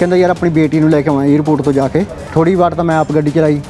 ਕਹਿੰਦਾ ਯਾਰ ਆਪਣੀ ਬੇਟੀ ਨੂੰ ਲੈ ਕੇ ਆਵਾਂ 에어ਪੋਰਟ ਤੋਂ ਜਾ ਕੇ। ਥੋੜੀ ਵਾਰ ਤਾਂ ਮੈਂ ਆਪ ਗੱਡੀ ਚਲਾਈ।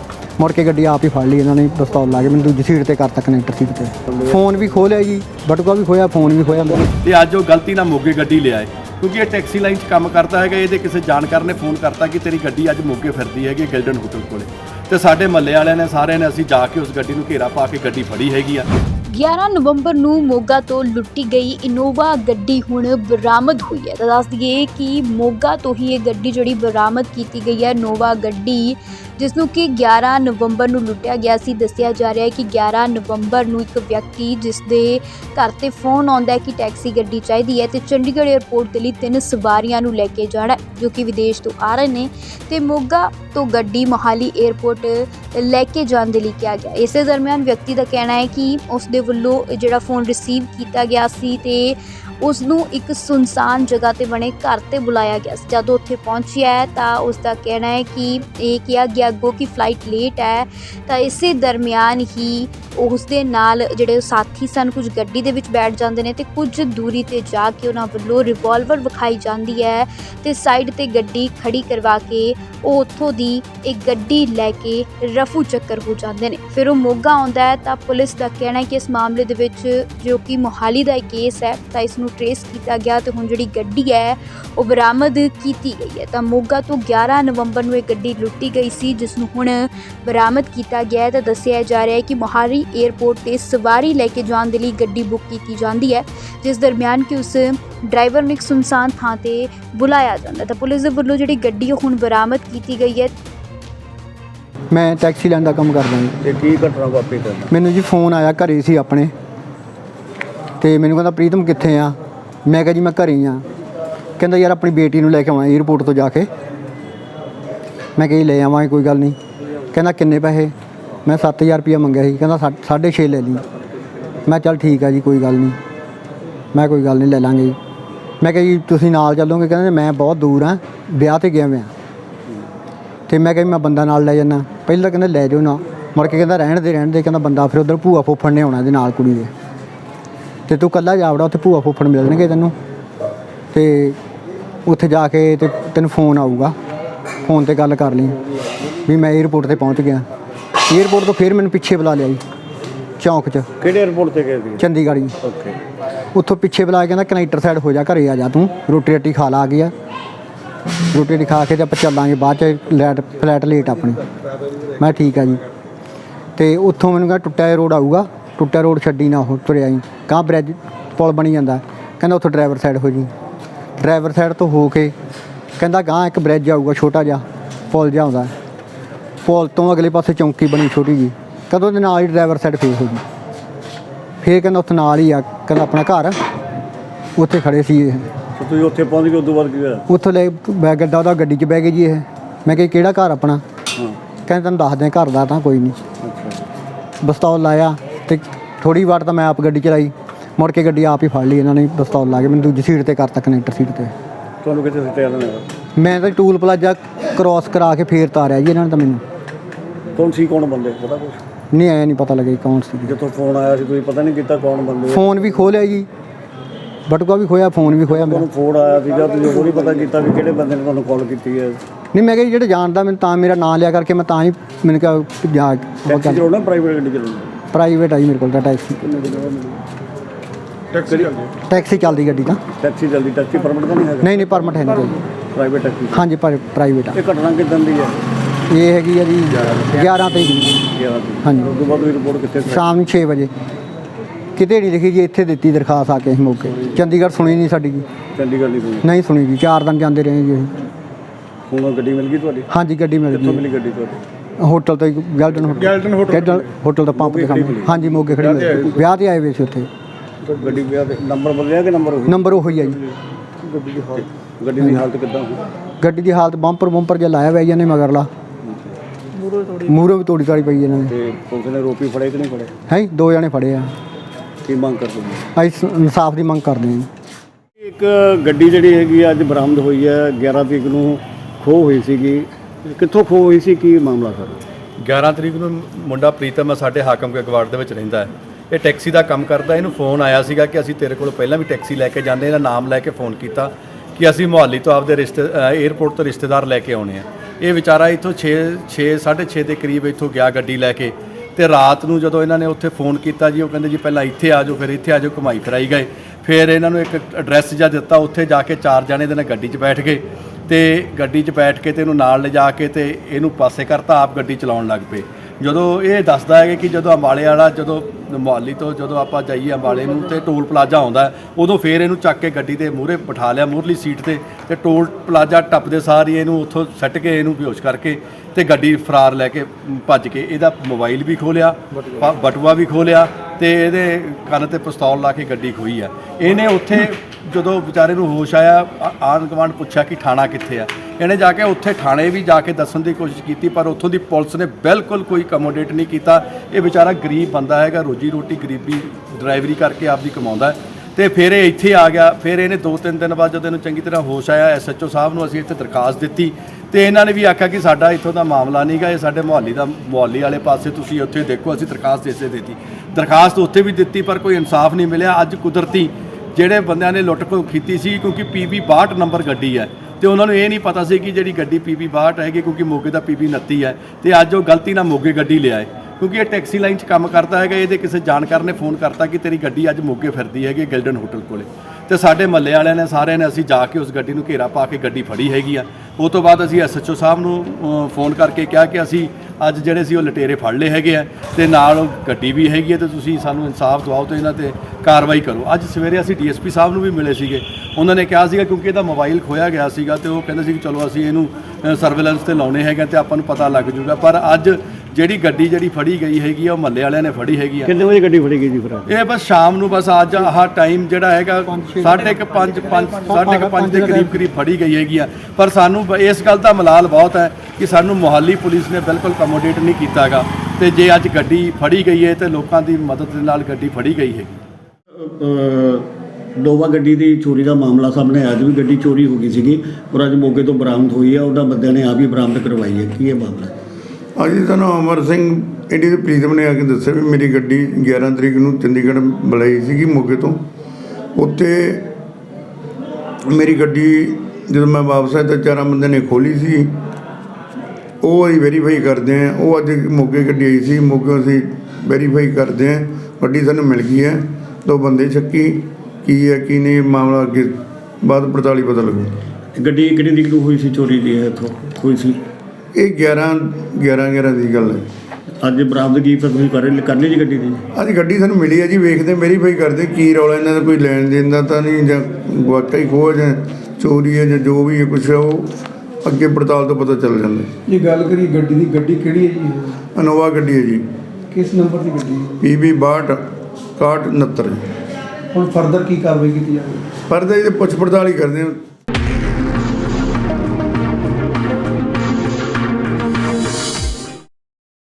ਮੁੜ ਕੇ ਗੱਡੀ ਆਪ ਹੀ ਫੜ ਲਈ ਇਹਨਾਂ ਨੇ, ਪਿਸਤੌਲ ਲਾ ਕੇ। ਮੈਨੂੰ ਦੂਜੀ ਸੀਟ ਤੇ ਕਰਤਾ ਕਨੈਕਟਰ ਸੀਟ ਤੇ। ਫੋਨ ਵੀ ਖੋਹ ਲਿਆ ਜੀ। ਬਟੂਆ ਵੀ ਖੋਇਆ ਫੋਨ ਵੀ ਖੋਇਆ ਮੇਰਾ ਤੇ ਅੱਜ ਉਹ ਗਲਤੀ ਨਾਲ ਮੋਗੇ ਗੱਡੀ ਲਿਆਏ ਕਿਉਂਕਿ ਇਹ ਟੈਕਸੀ ਲਾਈਨ 'ਚ ਕੰਮ ਕਰਦਾ ਹੈਗਾ, ਇਹਦੇ ਕਿਸੇ ਜਾਣਕਾਰ ਨੇ ਫੋਨ ਕਰਤਾ ਕਿ ਤੇਰੀ ਗੱਡੀ ਅੱਜ ਮੋਗੇ ਫਿਰਦੀ ਹੈਗੀ, ਗਿਲਡਨ ਹੋਟਲ ਕੋਲੇ। ਤੇ ਸਾਡੇ ਮੱਲੇ ਵਾਲਿਆਂ ਨੇ, ਸਾਰਿਆਂ ਨੇ ਅਸੀਂ ਜਾ ਕੇ ਉਸ ਗੱਡੀ ਨੂੰ ਘੇਰਾ ਪਾ ਕੇ ਗੱਡੀ ਫੜੀ ਹੈਗੀ ਆ। 11 ਨਵੰਬਰ ਨੂੰ ਮੋਗਾ ਤੋਂ ਲੁੱਟੀ ਗਈ ਇਨੋਵਾ ਗੱਡੀ ਹੁਣ ਬਰਾਮਦ ਹੋਈ ਹੈ। ਤਾਂ ਦੱਸ ਦਈਏ ਕਿ ਮੋਗਾ ਤੋਂ ਹੀ ਇਹ ਗੱਡੀ ਜਿਹੜੀ ਬਰਾਮਦ ਕੀਤੀ ਗਈ ਹੈ ਨੋਵਾ ਗੱਡੀ ਜਿਸ ਨੂੰ ਕਿ 11 ਨਵੰਬਰ ਨੂੰ ਲੁੱਟਿਆ ਗਿਆ ਸੀ। ਦੱਸਿਆ ਜਾ ਰਿਹਾ ਹੈ ਕਿ 11 ਨਵੰਬਰ ਨੂੰ ਇੱਕ ਵਿਅਕਤੀ ਜਿਸ ਦੇ ਘਰ ਤੇ ਫੋਨ ਆਉਂਦਾ ਹੈ ਕਿ ਟੈਕਸੀ ਗੱਡੀ ਚਾਹੀਦੀ ਹੈ ਤੇ ਚੰਡੀਗੜ੍ਹ 에ਅਰਪੋਰਟ ਦੇ ਲਈ ਤਿੰਨ ਸਵਾਰੀਆਂ ਨੂੰ ਲੈ ਕੇ ਜਾਣਾ ਜੋ ਕਿ ਵਿਦੇਸ਼ ਤੋਂ ਆ ਰਹੇ ਨੇ। ਤੇ ਮੋਗਾ ਤੋਂ ਗੱਡੀ ਮੋਹਾਲੀ 에ਅਰਪੋਰਟ ਲੈ ਕੇ ਜਾਣ ਦੇ ਲਈ ਕਿਹਾ ਗਿਆ। ਇਸੇ ਦਰਮਿਆਨ ਵਿਅਕਤੀ ਦਾ ਕਹਿਣਾ ਹੈ ਕਿ ਉਸ ਦੇ ਵੱਲੋਂ ਜਿਹੜਾ ਫੋਨ ਰਿਸੀਵ ਕੀਤਾ ਗਿਆ ਸੀ ਤੇ ਉਸ ਨੂੰ ਇੱਕ ਸੁਨਸਾਨ ਜਗ੍ਹਾ ਤੇ ਬਣੇ ਘਰ ਤੇ ਬੁਲਾਇਆ ਗਿਆ ਸੀ। ਜਦੋਂ ਉੱਥੇ ਪਹੁੰਚਿਆ ਤਾਂ ਉਸ ਦਾ ਕਹਿਣਾ ਹੈ ਕਿ ਇਹ ਕਿਹਾ ਗਿਆ ਅੱਗੋਂ ਕਿ ਫਲਾਈਟ ਲੇਟ ਹੈ, ਤਾਂ ਇਸੇ ਦਰਮਿਆਨ ਹੀ ਉਸ ਦੇ ਨਾਲ ਜਿਹੜੇ ਸਾਥੀ ਸਨ, ਕੁਝ ਗੱਡੀ ਦੇ ਵਿੱਚ ਬੈਠ ਜਾਂਦੇ ਨੇ ਤੇ ਕੁਝ ਦੂਰੀ ਤੇ ਜਾ ਕੇ ਉਹਨਾਂ ਵੱਲੋਂ ਰਿਵਾਲਵਰ ਵਿਖਾਈ ਜਾਂਦੀ ਹੈ ਤੇ ਸਾਈਡ ਤੇ ਗੱਡੀ ਖੜੀ ਕਰਵਾ ਕੇ ਉਹ ਉੱਥੋਂ ਦੀ ਇੱਕ ਗੱਡੀ ਲੈ ਕੇ ਰਫੂ ਚੱਕਰ ਹੋ ਜਾਂਦੇ ਨੇ। ਫਿਰ ਉਹ ਮੋਗਾ ਆਉਂਦਾ ਹੈ ਤਾਂ ਪੁਲਿਸ ਦਾ ਕਹਿਣਾ ਹੈ ਕਿ ਇਸ ਮਾਮਲੇ ਦੇ ਵਿੱਚ ਜੋ ਕਿ ਮੋਹਾਲੀ ਦਾ ਇੱਕ ਕੇਸ ਹੈ, ਤਾਂ ਇਸ ਨੂੰ ਟਰੇਸ ਕੀਤਾ ਗਿਆ ਤੇ ਹੁਣ ਜਿਹੜੀ ਗੱਡੀ ਹੈ ਉਹ ਬਰਾਮਦ ਕੀਤੀ ਗਈ ਹੈ। ਤਾਂ ਮੋਗਾ ਤੋਂ 11 ਨਵੰਬਰ ਨੂੰ ਇਹ ਗੱਡੀ ਲੁੱਟੀ ਗਈ ਸੀ ਜਿਸ ਨੂੰ ਹੁਣ ਬਰਾਮਦ ਕੀਤਾ ਗਿਆ ਹੈ। ਤਾਂ ਦੱਸਿਆ ਜਾ ਰਿਹਾ ਹੈ ਕਿ ਮੋਹਾਲੀ 에ਅਰਪੋਰਟ ਤੇ ਸਵਾਰੀ ਲੈ ਕੇ ਜਾਣ ਦੇ ਲਈ ਗੱਡੀ ਬੁੱਕ ਕੀਤੀ ਜਾਂਦੀ ਹੈ ਜਿਸ ਦਰਮਿਆਨ ਕਿ ਉਸ ਡਰਾਈਵਰ ਨੂੰ ਇੱਕ ਸੁਨਸਾਨ ਥਾਂ ਤੇ ਬੁਲਾਇਆ ਜਾਂਦਾ ਹੈ। ਤਾਂ ਪੁਲਿਸ ਦੇ ਵੱਲੋਂ ਜਿਹੜੀ ਗੱਡੀ ਹੁਣ ਬਰਾਮਦ ਕੀਤੀ ਗਈ ਹੈ। ਮੈਂ ਟੈਕਸੀ ਲੈਣ ਦਾ ਕੰਮ ਕਰਦਾ ਜੀ। ਤੇ ਕੀ ਘਟਨਾ ਵਾਪਰੀ ਕਰਨਾ ਮੈਨੂੰ ਜੀ ਫੋਨ ਆਇਆ ਘਰੇ ਸੀ ਆਪਣੇ। ਤੇ ਮੈਨੂੰ ਕਹਿੰਦਾ, ਪ੍ਰੀਤਮ, ਕਿੱਥੇ ਆ? ਮੈਂ ਕਿਹਾ, ਜੀ, ਮੈਂ ਘਰੇ ਹੀ ਆ। ਕਹਿੰਦਾ, ਯਾਰ, ਆਪਣੀ ਬੇਟੀ ਨੂੰ ਲੈ ਕੇ ਆਵਾਂ 에어ਪੋਰਟ ਤੋਂ ਜਾ ਕੇ। ਮੈਂ ਕਿਹਾ, ਜੀ, ਲੈ ਆਵਾਂ ਕੋਈ ਗੱਲ ਨਹੀਂ। ਕਹਿੰਦਾ, ਕਿੰਨੇ ਪੈਸੇ? ਮੈਂ 7000 ਰੁਪਇਆ ਮੰਗਿਆ ਸੀ। ਕਹਿੰਦਾ 6.5 ਲੈ ਲਈ। ਮੈਂ ਚੱਲ ਠੀਕ ਆ ਜੀ, ਕੋਈ ਗੱਲ ਨਹੀਂ। ਮੈਂ ਕੋਈ ਗੱਲ ਨਹੀਂ, ਲੈ ਲਾਂਗੇ ਜੀ। ਮੈਂ ਕਿਹਾ, ਜੀ, ਤੁਸੀਂ ਨਾਲ ਚੱਲੋਗੇ? ਕਹਿੰਦੇ ਮੈਂ ਬਹੁਤ ਦੂਰ ਆ, ਵਿਆਹ ਤੇ ਗਿਆ ਮੈਂ ਤੇ ਮੈਂ ਕਿਹਾ ਵੀ ਮੈਂ ਬੰਦਾ ਨਾਲ ਲੈ ਜਾਣਾ ਪਹਿਲਾਂ ਕਹਿੰਦੇ, ਲੈ ਜਾਓ ਨਾ। ਮੁੜ ਕੇ ਕਹਿੰਦਾ, ਰਹਿਣ ਦੇ ਰਹਿਣ ਦੇ। ਕਹਿੰਦਾ, ਬੰਦਾ ਫਿਰ ਉਧਰ ਭੂਆ ਫੋਫੜ ਨੇ ਆਉਣਾ ਇਹਦੇ ਨਾਲ ਕੁੜੀ ਦੇ। ਤੇ ਤੂੰ ਕੱਲਾ ਜਾਵੜਾ ਉੱਥੇ ਭੂਆ ਫੁੱਫੜ ਮਿਲਣਗੇ ਤੈਨੂੰ। ਤੇ ਉੱਥੇ ਜਾ ਕੇ ਤੇ ਤੈਨੂੰ ਫੋਨ ਆਊਗਾ। ਫੋਨ ਤੇ ਗੱਲ ਕਰ ਲਈ। ਵੀ ਮੈਂ 에어ਪੋਰਟ ਤੇ ਪਹੁੰਚ ਗਿਆ। 에어ਪੋਰਟ ਤੋਂ ਫਿਰ ਮੈਨੂੰ ਪਿੱਛੇ ਬੁਲਾ ਲਿਆ ਜੀ ਚੌਂਕ 'ਚ। ਕਿਹੜੇ 에어ਪੋਰਟ ਤੇ ਗਏ ਸੀ? ਚੰਡੀਗੜ੍ਹ ਜੀ। ਓਕੇ ਉੱਥੋਂ ਪਿੱਛੇ ਬੁਲਾ ਕੇ ਕਹਿੰਦਾ ਕਨੈਕਟਰ ਸਾਈਡ ਹੋ ਜਾ ਘਰੇ ਆ ਜਾ ਤੂੰ। ਰੋਟੀ ਰੱਟੀ ਖਾ ਲਾ ਆ ਗਿਆ ਰੋਟੀ ਖਾ ਕੇ ਤੇ ਆਪਾਂ ਚੱਲਾਂਗੇ ਬਾਅਦ ਚ ਲੈਟ ਫਲੈਟ ਲੇਟ ਆਪਣੀ। ਮੈਂ ਠੀਕ ਆ ਜੀ। ਤੇ ਉੱਥੋਂ ਮੈਨੂੰ ਕਹਿੰਦਾ ਟੁੱਟਿਆ ਰੋਡ ਆਊਗਾ। ਟੁੱਟਿਆ ਰੋਡ ਛੱਡੀ ਨਾ ਉਹ ਤੁਰਿਆ ਜੀ ਕਾਂ ਬ੍ਰਿਜ ਪੁਲ ਬਣੀ ਜਾਂਦਾ। ਕਹਿੰਦਾ ਉੱਥੋਂ ਡਰਾਈਵਰ ਸਾਈਡ ਹੋ ਜੀ। ਡਰਾਈਵਰ ਸਾਈਡ ਤੋਂ ਹੋ ਕੇ ਕਹਿੰਦਾ ਗਾਂ ਇੱਕ ਬ੍ਰਿਜ ਆਊਗਾ ਛੋਟਾ ਜਿਹਾ ਪੁਲ ਜਿਹਾ ਆਉਂਦਾ। ਪੁਲ ਤੋਂ ਅਗਲੇ ਪਾਸੇ ਚੌਂਕੀ ਬਣੀ ਛੋਟੀ ਜੀ। ਕਦੋਂ ਦੇ ਨਾਲ ਹੀ ਡਰਾਈਵਰ ਸਾਈਡ ਫੇਸ ਹੋ ਜੀ। ਫੇਰ ਕਹਿੰਦਾ ਉੱਥੇ ਨਾਲ ਹੀ ਆ ਕਹਿੰਦਾ ਆਪਣਾ ਘਰ। ਉੱਥੇ ਖੜੇ ਸੀ ਇਹ। ਤੁਸੀਂ ਉੱਥੇ ਪਹੁੰਚ ਗਏ ਉਦੋਂ ਬਾਅਦ ਕੀ ਹੋਇਆ? ਉੱਥੋਂ ਲੈ ਬੈ ਗੱਡਾ ਉਹਦਾ ਗੱਡੀ 'ਚ ਬਹਿ ਗਏ ਜੀ ਇਹ। ਮੈਂ ਕਿਹਾ ਕਿਹੜਾ ਘਰ ਆਪਣਾ? ਕਹਿੰਦੇ ਤੈਨੂੰ ਦੱਸਦੇ ਹਾਂ ਘਰ ਦਾ ਤਾਂ ਕੋਈ ਨਹੀਂ। ਅੱਛਾ। ਬਸਤੌਲ ਲਾਇਆ। ਤੇ ਥੋੜੀ ਵਾਰ ਤਾਂ ਮੈਂ ਆਪ ਗੱਡੀ ਚਲਾਈ ਮੁੜ ਕੇ ਗੱਡੀ ਆਪ ਹੀ ਫੜ ਲਈ ਇਹਨਾਂ ਨੇ ਬਸਤੌਲ ਲਾ ਕੇ ਮੈਨੂੰ ਦੂਜੀ ਸੀਟ ਤੇ ਕਰਤਾ ਕਨੈਕਟਰ ਸੀਟ ਤੇ। ਤੁਹਾਨੂੰ ਕਿੱਥੇ ਸਿੱਟਿਆ ਇਹਨਾਂ ਨੇ? ਮੈਂ ਤਾਂ ਟੂਲ ਪਲਾਜ਼ਾ ਕ੍ਰਾਸ ਕਰਾ ਕੇ ਫੇਰ ਤਾਰਿਆ ਜੀ ਇਹਨਾਂ ਨੇ ਤਾਂ ਮੈਨੂੰ। ਕੌਣ ਸੀ ਕੌਣ ਬੰਦੇ ਪਤਾ ਕੁਛ? ਨਹੀਂ ਆਇਆ ਨਹੀਂ ਪਤਾ ਲੱਗਿਆ ਜੀ ਕੌਣ ਸੀ। ਜਦੋਂ ਫੋਨ ਆਇਆ ਸੀ ਤੁਸੀਂ ਪਤਾ ਨਹੀਂ ਕੀਤਾ ਕੌਣ ਬੰਦੇ? ਫੋਨ ਵੀ ਖੋਲਿਆ ਜੀ। ਬਟੂਆ ਵੀ ਖੋਇਆ ਫੋਨ ਵੀ ਖੋਇਆ ਮੇਰਾ। ਤੁਹਾਨੂੰ ਫੋਨ ਆਇਆ ਸੀਗਾ ਤੁਸੀਂ ਉਹ ਨਹੀਂ ਪਤਾ ਕੀਤਾ ਵੀ ਕਿਹੜੇ ਬੰਦੇ ਨੇ ਤੁਹਾਨੂੰ ਕਾਲ ਕੀਤੀ ਹੈ। ਨਹੀਂ ਮੈਂ ਕਿਹਾ ਜੀ ਜਿਹੜੇ ਜਾਣਦਾ ਮੈਨੂੰ ਤਾਂ ਮੇਰਾ ਨਾਂ ਲਿਆ ਕਰਕੇ ਮੈਂ ਤਾਂ ਹੀ ਮੈਨੂੰ ਕਿਹਾ ਜਾ ਟੈਕਸੀ ਚਲਾਉਣਾ ਪ੍ਰਾਈਵੇਟ ਗੱਡੀ ਚਲਾਉਣਾ? ਪ੍ਰਾਈਵੇਟ ਆਈ ਮੇਰੇ ਕੋਲ ਤਾਂ ਟੈਕਸੀ ਟੈਕਸੀ ਚੱਲਦੀ ਟੈਕਸੀ ਚੱਲਦੀ ਗੱਡੀ ਤਾਂ। ਟੈਕਸੀ ਚੱਲਦੀ ਟੈਕਸੀ ਪਰਮਿਟ ਤਾਂ ਨਹੀਂ ਹੈਗਾ? ਨਹੀਂ ਨਹੀਂ ਪਰਮਿਟ ਹੈ ਨਹੀਂ ਕੋਈ ਪ੍ਰਾਈਵੇਟ ਟੈਕਸੀ ਹਾਂਜੀ ਪਰ ਪ੍ਰਾਈਵੇਟ ਆ। ਇਹ ਘਟਨਾ ਕਿਦਾਂ ਦੀ ਹੈ? ਇਹ ਹੈਗੀ ਆ ਜੀ 11 ਤਰੀਕ। ਨੂੰ 11 ਦੀ। ਹਾਂਜੀ। ਉਸ ਤੋਂ ਬਾਅਦ ਵੀ ਰਿਪੋਰਟ ਕਿੱਥੇ ਸੀ? ਸ਼ਾਮ ਨੂੰ 6 ਵਜੇ। ਕਿਤੇ ਨਹੀਂ ਲਿਖੀ ਜੀ ਇੱਥੇ ਦਿੱਤੀ ਦਰਖਾਸਤ ਆ ਕੇ ਅਸੀਂ ਮੌਕੇ। ਚੰਡੀਗੜ੍ਹ ਸੁਣੀ ਨਹੀਂ ਸਾਡੀ ਜੀ। ਚੰਡੀਗੜ੍ਹ ਦੀ ਹੋਈ ਨਹੀਂ ਸੁਣੀ ਜੀ ਚਾਰ ਦਿਨ ਜਾਂਦੇ ਰਹੇ ਜੀ ਅਸੀਂ। ਹੁਣ ਗੱਡੀ ਮਿਲ ਗਈ ਤੁਹਾਡੀ? ਹਾਂਜੀ ਗੱਡੀ ਮਿਲ ਕਿੱਥੋਂ ਗਈ। ਮਿਲੀ ਗੱਡੀ ਤੁਹਾਡੀ? ਹੋਟਲ ਤੋਂ ਹੀ, ਗੈਲਟਨ ਹੋਟਲ। ਗੈਲਟਨ ਹੋਟਲ। ਗੈਲਟਨ ਹੋਟਲ ਦਾ ਪੰਪ ਦੇ ਸਾਹਮਣੇ। ਹਾਂਜੀ ਮੋਗੇ ਖੜੀ ਮਿਲੀ ਵਿਆਹ ਤੇ ਆਏ ਹੋਏ ਸੀ ਉੱਥੇ। ਤਾਂ ਗੱਡੀ ਵਿਆਹ ਦੇ ਨੰਬਰ ਬਦਲਿਆ ਕਿ ਨੰਬਰ ਉਹੀ? ਨੰਬਰ ਉਹ ਹੀ ਆ ਜੀ। ਗੱਡੀ ਦੀ ਹਾਲਤ ਗੱਡੀ ਦੀ ਹਾਲਤ ਕਿੱਦਾਂ ਹੋਈ? ਗੱਡੀ ਦੀ ਹਾਲਤ ਬੰਪਰ ਬੰਪਰ ਜਿਹਾ ਲਾਇਆ ਹੋਇਆ ਜੀ ਇਹਨੇ ਮਗਰਲਾ। ਮੂਰੋ ਵੀ ਤੋੜੀ ਤਾੜੀ ਪਈ ਇਹਨਾਂ। ਨੇ ਤੇ ਪੁਲਿਸ ਨੇ ਰੋਪੀ ਫੜੇ ਕਿ ਨਹੀਂ ਫੜੇ? ਹੈ ਦੋ ਜਣੇ ਫੜੇ ਆ। ਕੀ ਮੰਗ ਕਰਦੇ ਹੋ? ਅਸੀਂ ਇਨਸਾਫ ਦੀ ਮੰਗ ਕਰਦੇ ਹਾਂ। ਜੀ ਇੱਕ ਗੱਡੀ ਜਿਹੜੀ ਹੈਗੀ ਆ ਅੱਜ ਬਰਾਮਦ ਹੋਈ ਹੈ 11 ਤਰੀਕ ਨੂੰ ਖੋਹ ਹੋਈ ਸੀਗੀ। ਕਿੱਥੋਂ ਖੋ ਹੋਈ ਸੀ? ਕੀ ਮਾਮਲਾ ਸਰ? 11 ਤਰੀਕ ਨੂੰ ਮੁੰਡਾ ਪ੍ਰੀਤਮ ਆ, ਸਾਡੇ ਹਾਕਮ ਕੇ ਗਵਾੜ ਦੇ ਵਿੱਚ ਰਹਿੰਦਾ ਹੈ। ਇਹ ਟੈਕਸੀ ਦਾ ਕੰਮ ਕਰਦਾ, ਇਹਨੂੰ ਫੋਨ ਆਇਆ ਸੀਗਾ ਕਿ ਅਸੀਂ ਤੇਰੇ ਕੋਲ ਪਹਿਲਾਂ ਵੀ ਟੈਕਸੀ ਲੈ ਕੇ ਜਾਂਦੇ ਇਹਦਾ ਨਾਮ ਲੈ ਕੇ ਫੋਨ ਕੀਤਾ ਕਿ ਅਸੀਂ ਮੁਹਾਲੀ ਤੋਂ ਆਪਦੇ ਰਿਸ਼ਤੇ 에ਅਰਪੋਰਟ ਤੋਂ ਰਿਸ਼ਤੇਦਾਰ ਲੈ ਕੇ ਆਉਣੇ ਆ। ਇਹ ਵਿਚਾਰਾ ਇੱਥੋਂ 6 6 6:30 ਦੇ ਕਰੀਬ ਇੱਥੋਂ ਗਿਆ ਗੱਡੀ ਲੈ ਕੇ ਤੇ ਰਾਤ ਨੂੰ ਜਦੋਂ ਇਹਨਾਂ ਨੇ ਉੱਥੇ ਫੋਨ ਕੀਤਾ ਜੀ, ਉਹ ਕਹਿੰਦੇ ਜੀ ਪਹਿਲਾਂ ਇੱਥੇ ਆ ਜਾਓ, ਫਿਰ ਇੱਥੇ ਆ ਜਾਓ, ਘੁਮਾਈ ਫਿਰਾਈ ਗਏ। ਫਿਰ ਇਹਨਾਂ ਨੂੰ ਇੱਕ ਐਡਰੈਸ ਜਿਹਾ ਦਿੱਤਾ, ਉੱਥੇ ਜਾ ਕੇ ਚਾਰ ਜਣੇ ਦੇ ਨਾਲ ਗੱਡੀ 'ਚ ਬੈਠ ਗਏ। ਤੇ ਗੱਡੀ 'ਚ ਬੈਠ ਕੇ ਤੇ ਇਹਨੂੰ ਨਾਲ ਲਿਜਾ ਕੇ ਤੇ ਇਹਨੂੰ ਪਾਸੇ ਕਰਤਾ ਆਪ ਗੱਡੀ ਚਲਾਉਣ ਲੱਗ ਪਏ। ਜਦੋਂ ਇਹ ਦੱਸਦਾ ਹੈ ਕਿ ਜਦੋਂ ਅੰਬਾਲੇ ਵਾਲਾ ਜਦੋਂ ਮੁਹਾਲੀ ਤੋਂ ਜਦੋਂ ਆਪਾਂ ਜਾਈਏ ਅੰਬਾਲੇ ਨੂੰ ਤੇ ਟੋਲ ਪਲਾਜ਼ਾ ਆਉਂਦਾ ਉਦੋਂ ਫੇਰ ਇਹਨੂੰ ਚੱਕ ਕੇ ਗੱਡੀ ਦੇ ਮੂਹਰੇ ਬਿਠਾ ਲਿਆ ਮੂਹਰਲੀ ਸੀਟ ਤੇ ਤੇ ਟੋਲ ਪਲਾਜ਼ਾ ਟੱਪਦੇ ਸਾਰ ਹੀ ਇਹਨੂੰ ਉੱਥੋਂ ਸੱਟ ਕੇ ਇਹਨੂੰ ਬੇਹੋਸ਼ ਕਰਕੇ ਤੇ ਗੱਡੀ ਫਰਾਰ ਲੈ ਕੇ ਭੱਜ ਕੇ ਇਹਦਾ ਮੋਬਾਈਲ ਵੀ ਖੋਲਿਆ ਬਟੂਆ ਵੀ ਖੋਲਿਆ ਤੇ ਇਹਦੇ ਕੰਨ ਤੇ ਪਿਸਤੌਲ ਲਾ ਕੇ ਗੱਡੀ ਖੋਈ ਆ। ਇਹਨੇ ਉੱਥੇ ਜਦੋਂ ਵਿਚਾਰੇ ਨੂੰ ਹੋਸ਼ ਆਇਆ, ਆ- ਆਂਢ ਗੁਆਂਢ ਪੁੱਛਿਆ ਕਿ ਥਾਣਾ ਕਿੱਥੇ ਆ। ਇਹਨੇ ਜਾ ਕੇ ਉੱਥੇ ਥਾਣੇ ਵੀ ਜਾ ਕੇ ਦੱਸਣ ਦੀ ਕੋਸ਼ਿਸ਼ ਕੀਤੀ, ਪਰ ਉੱਥੋਂ ਦੀ ਪੁਲਿਸ ਨੇ ਬਿਲਕੁਲ ਕੋਈ ਕਮੋਡੇਟ ਨਹੀਂ ਕੀਤਾ। ਇਹ ਵਿਚਾਰਾ ਗਰੀਬ ਬੰਦਾ ਹੈਗਾ, ਰੋਜੀ ਰੋਟੀ ਗਰੀਬੀ ਡਰਾਈਵਰੀ ਕਰਕੇ ਆਪਦੀ ਕਮਾਉਂਦਾ। ਤੇ ਫਿਰ ਇਹ ਇੱਥੇ ਆ ਗਿਆ। ਫਿਰ ਇਹਨੇ ਦੋ ਤਿੰਨ ਦਿਨ ਬਾਅਦ ਜਦੋਂ ਇਹਨੂੰ ਚੰਗੀ ਤਰ੍ਹਾਂ ਹੋਸ਼ ਆਇਆ ਐਸਐਚਓ ਸਾਹਿਬ ਨੂੰ ਅਸੀਂ ਇੱਥੇ ਦਰਖਾਸਤ ਦਿੱਤੀ। ਤੇ ਇਹਨਾਂ ਨੇ ਵੀ ਆਖਿਆ ਕਿ ਸਾਡਾ ਇੱਥੋਂ ਦਾ ਮਾਮਲਾ ਨਹੀਂਗਾ ਇਹ ਸਾਡੇ ਮੁਹੱਲੀ ਦਾ, ਮੁਹੱਲੀ ਵਾਲੇ ਪਾਸੇ ਤੁਸੀਂ ਉੱਥੇ ਦੇਖੋ, ਅਸੀਂ ਦਰਖਾਸਤ ਇਸੇ ਦਿੱਤੀ। ਦਰਖਾਸਤ ਉੱਥੇ ਵੀ ਦਿੱਤੀ, ਪਰ ਕੋਈ ਇਨਸਾਫ ਨਹੀਂ ਮਿਲਿਆ। ਅੱਜ ਕੁਦਰਤੀ ਜਿਹੜੇ ਬੰਦਿਆਂ ਨੇ ਲੁੱਟ ਖੋਹ ਕੀਤੀ ਸੀ, ਕਿਉਂਕਿ ਪੀਬੀ 62 ਨੰਬਰ ਗੱਡੀ ਹੈ। ਤੇ ਉਹਨਾਂ ਨੂੰ ਇਹ ਨਹੀਂ ਪਤਾ ਸੀ ਕਿ ਜਿਹੜੀ ਗੱਡੀ ਪੀਬੀ 62 ਹੈਗੀ, ਕਿਉਂਕਿ ਮੋਗੇ ਦਾ ਪੀਬੀ 29 ਹੈ। ਤੇ ਅੱਜ ਉਹ ਗਲਤੀ ਨਾਲ ਮੋਗੇ ਗੱਡੀ ਲਿਆਏ। ਕਿਉਂਕਿ ਇਹ ਟੈਕਸੀ ਲਾਈਨ 'ਚ ਕੰਮ ਕਰਦਾ ਹੈਗਾ, ਇਹਦੇ ਕਿਸੇ ਜਾਣਕਾਰ ਨੇ ਫੋਨ ਕਰਤਾ ਕਿ ਤੇਰੀ ਗੱਡੀ ਅੱਜ ਮੋਗੇ ਫਿਰਦੀ ਹੈਗੀ ਗਿਲਡਨ ਹੋਟਲ ਕੋਲੇ। ਤੇ ਸਾਡੇ ਮੱਲੇ ਵਾਲਿਆਂ ਨੇ ਸਾਰਿਆਂ ਨੇ ਅਸੀਂ ਜਾ ਕੇ ਉਸ ਗੱਡੀ ਨੂੰ ਘੇਰਾ ਪਾ ਕੇ ਗੱਡੀ ਫੜੀ ਹੈਗੀ ਆ। ਉਹ ਤੋਂ ਬਾਅਦ ਅਸੀਂ ਐਸਐਚਓ ਸਾਹਿਬ ਨੂੰ ਫੋਨ ਕਰਕੇ ਕਿਹਾ ਕਿ ਅਸੀਂ ਅੱਜ ਜਿਹੜੇ ਸੀ ਉਹ ਲਟੇਰੇ ਫੜ ਲਏ ਹੈਗੇ ਆ ਤੇ ਨਾਲ ਉਹ ਗੱਡੀ ਵੀ ਹੈਗੀ ਹੈ ਤੇ ਤੁਸੀਂ ਸਾਨੂੰ ਇਨਸਾਫ ਦਿਵਾਓ ਤੇ ਇਹਨਾਂ ਤੇ ਕਾਰਵਾਈ ਕਰੋ। ਅੱਜ ਸਵੇਰੇ ਅਸੀਂ ਡੀਐਸਪੀ ਸਾਹਿਬ ਨੂੰ ਵੀ ਮਿਲੇ ਸੀਗੇ। ਉਹਨਾਂ ਨੇ ਕਿਹਾ ਸੀਗਾ ਕਿਉਂਕਿ ਇਹਦਾ ਮੋਬਾਈਲ ਖੋਇਆ ਗਿਆ ਸੀਗਾ ਤੇ ਉਹ ਕਹਿੰਦੇ ਸੀ ਕਿ ਚਲੋ ਅਸੀਂ ਇਹਨੂੰ ਸਰਵੇਲੈਂਸ ਤੇ ਲਾਉਣੇ ਹੈਗੇ ਤੇ ਆਪਾਂ ਨੂੰ ਪਤਾ ਲੱਗ ਜੂਗਾ। ਪਰ ਅੱਜ ਜਿਹੜੀ ਗੱਡੀ ਜਿਹੜੀ ਫੜੀ ਗਈ ਹੈਗੀ ਆ ਉਹ ਮੱਲੇ ਵਾਲਿਆਂ ਨੇ ਫੜੀ ਹੈਗੀ ਆ। ਕਿੰਨੇ ਵਜੇ ਗੱਡੀ ਫੜੀ ਗਈ ਜੀ ਫਿਰ ਇਹ ਬਸ ਸ਼ਾਮ ਨੂੰ ਬਸ ਅੱਜ ਆਹ ਟਾਈਮ ਜਿਹੜਾ ਹੈਗਾ ਸਾਢੇ ਕੁ ਪੰਜ ਪੰਜ ਸਾਢੇ ਕੁ ਪੰਜ ਦੇ ਕਰੀਬ ਕਰੀਬ ਫੜੀ ਗਈ ਹੈਗੀ ਆ। ਪਰ ਸਾਨੂੰ ਬ- ਇਸ ਗੱਲ ਦਾ ਮਲਾਲ ਬਹੁਤ ਹੈ ਕਿ ਸਾਨੂੰ ਮੋਹਾਲੀ ਪੁਲਿਸ ਨੇ ਬਿਲਕੁਲ ਕਮੋਡੇਟ ਨਹੀਂ ਕੀਤਾਗਾ ਤੇ ਜੇ ਅੱਜ ਗੱਡੀ ਫੜੀ ਗਈ ਹੈ ਤੇ ਲੋਕਾਂ ਦੀ ਮਦਦ ਦੇ ਨਾਲ ਗੱਡੀ ਫੜੀ ਗਈ ਹੈਗੀ। ਅਹ ਨੋਵਾ ਗੱਡੀ ਦੀ ਚੋਰੀ ਦਾ ਮਾਮਲਾ ਸਾਹਮਣੇ ਆਇਆ। ਅੱਜ ਵੀ ਗੱਡੀ ਚੋਰੀ ਹੋ ਗਈ ਸੀਗੀ ਔਰ ਅੱਜ ਮੋਗੇ ਤੋਂ ਬਰਾਮਦ ਹੋਈ ਹੈ ਉਹਨਾਂ ਬੰਦਿਆਂ ਨੇ ਆਪ ਹੀ ਬਰਾਮਦ ਕਰਵਾਈ ਹੈ। ਕੀ ਇਹ ਮਾਮਲਾ? ਹੈ? ਅੱਜ ਸਾਨੂੰ ਅਮਰ ਸਿੰਘ, ਏਡੀ ਦੇ ਪ੍ਰੀਤਮ ਨੇ ਆ ਕੇ ਦੱਸਿਆ ਵੀ ਮੇਰੀ ਗੱਡੀ 11 ਤਰੀਕ ਨੂੰ ਚੰਡੀਗੜ੍ਹ ਬੁਲਾਈ ਸੀਗੀ ਮੋਗੇ ਤੋਂ। ਉੱਥੇ ਮੇਰੀ ਗੱਡੀ ਜਦੋਂ ਮੈਂ ਵਾਪਸ ਆਇਆ ਤਾਂ ਚਾਰਾਂ ਬੰਦਿਆਂ ਨੇ ਖੋਲੀ ਸੀ। ਉਹ ਅਸੀਂ ਵੈਰੀਫਾਈ ਕਰਦੇ ਆ ਉਹ ਅੱਜ ਮੋਗੇ ਗੱਡੀ ਆਈ ਸੀ। ਮੋਗੇ ਅਸੀਂ ਵੈਰੀਫਾਈ ਕਰਦੇ ਆ ਗੱਡੀ ਸਾਨੂੰ ਮਿਲ ਗਈ ਹੈ। ਦੋ ਬੰਦੇ ਚੱਕੀ। ਕੀ ਹੈ, ਕੀ ਨਹੀਂ, ਮਾਮਲਾ ਅੱਗੇ ਬਾਅਦ ਪੜਤਾਲੀ ਪਤਾ ਲੱਗੂ। ਗੱਡੀ ਕਿਹੜੀ ਤਰੀਕ ਨੂੰ ਹੋਈ ਸੀ? ਚੋਰੀ ਦੀ ਹੈ ਇੱਥੋਂ? ਹੋਈ ਸੀ? ਇਹ 11 11 11 ਦੀ ਗੱਲ ਹੈ। ਅੱਜ ਬਰਾਮਦਗੀ ਫਿਰ ਤੁਸੀਂ ਕਰ ਕਰ ਲਈ ਜੀ ਗੱਡੀ ਦੀ? ਅੱਜ ਗੱਡੀ ਸਾਨੂੰ ਮਿਲੀ ਹੈ ਜੀ ਵੇਖਦੇ ਵੈਰੀਫਾਈ ਕਰਦੇ ਕੀ ਰੌਲਾ ਇਹਨਾਂ ਦਾ ਕੋਈ ਲੈਣ ਦੇਣ ਦਾ ਤਾਂ ਨਹੀਂ ਜਾਂ ਵਾਕਈ ਖੋਹ ਜਾਂ ਚੋਰੀ ਹੈ ਜਾਂ ਜੋ ਵੀ ਹੈ ਕੁਛ ਹੈ ਉਹ ਅੱਗੇ ਪੜਤਾਲ ਤੋਂ ਪਤਾ ਚੱਲ ਜਾਂਦਾ ਜੇ ਗੱਲ ਕਰੀ ਗੱਡੀ ਦੀ ਗੱਡੀ ਕਿਹੜੀ ਹੈ ਜੀ? ਅਨੋਵਾ ਗੱਡੀ ਹੈ ਜੀ। ਕਿਸ ਨੰਬਰ ਦੀ ਗੱਡੀ ਹੈ? PB 62 61 69 ਹੁਣ ਫਰਦਰ ਕੀ ਕਾਰਵਾਈ ਕੀਤੀ ਜਾਵੇ? ਪਰ ਇਹਦੇ ਪੁੱਛ ਪੜਤਾਲ ਹੀ ਕਰਦੇ ਹਾਂ।